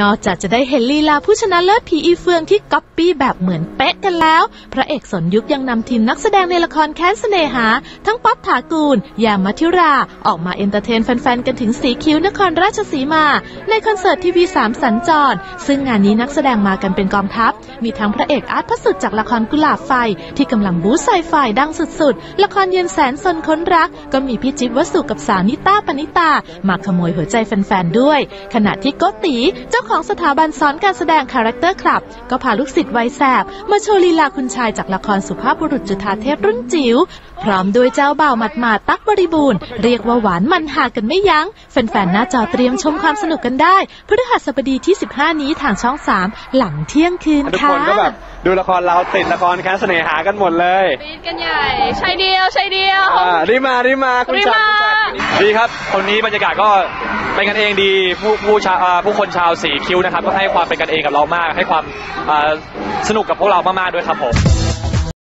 นอกจากจะได้เห็นลีลาผู้ชนะเลิศผีอีเฟืองที่ก๊อปปี้แบบเหมือนเป๊ะกันแล้ว พระเอกสนยุคยังนำทีมนักแสดงในละครแค้นเสน่หา ทั้งป๊อปถากูล ยามัธิรา ออกมาเอนเตอร์เทนแฟนๆ กันถึงสีคิ้วนครราชสีมา ในคอนเสิร์ตทีวีสามสัญจร ซึ่งงานนี้นักแสดงมากันเป็นกองทัพ มีทั้งพระเอกอาร์ตพระสุดจากละครกุหลาบไฟ ที่กำลังบู๊ใส่ไฟดังสุดๆ ละครเย็นแสนสนค้นรัก ก็มีพี่จิ๊บวสุกับสาวนิต้าปณิตา มาขโมยหัวใจแฟนๆด้วย ขณะที่โกติเจ้าของสถาบันสอนการแสดงคาแรคเตอร์คลับ ก็พาลูกศิษย์วัยแสบ มาโชว์ลีลาคุณชายจากละครสุภาพบุรุษจุฑาเทพรุ่นจิ๋วพร้อมด้วยเจ้าบ่าวหมัดหมาดตักบริบูรณ์ เรียกว่าหวานมันหากันไม่ยัง้ง แฟนๆ หน้าจอเตรียมชมความสนุกกันได้พฤหัสบดีที่ 15 นี้ทางช่อง 3 หลังเที่ยงคืนทุกค่ะคนก็แบบดูละครเราติดละครแค้นเสน่หากันหมดเลยปีดกันใหญ่ ใช่เดียว ใช่เดียว อ่ารีบมารีบมาคุณรีบจัดมา คุณจัด ดีครับคนนี้บรรยากาศก็เป็นกันเองดีผู้ผู้ชาผู้คนชาวสีคิ้วนะครับก็ให้ความเป็นกันเองกับเรามาก ให้ความสนุกกับพวกเรามากๆด้วยครับผม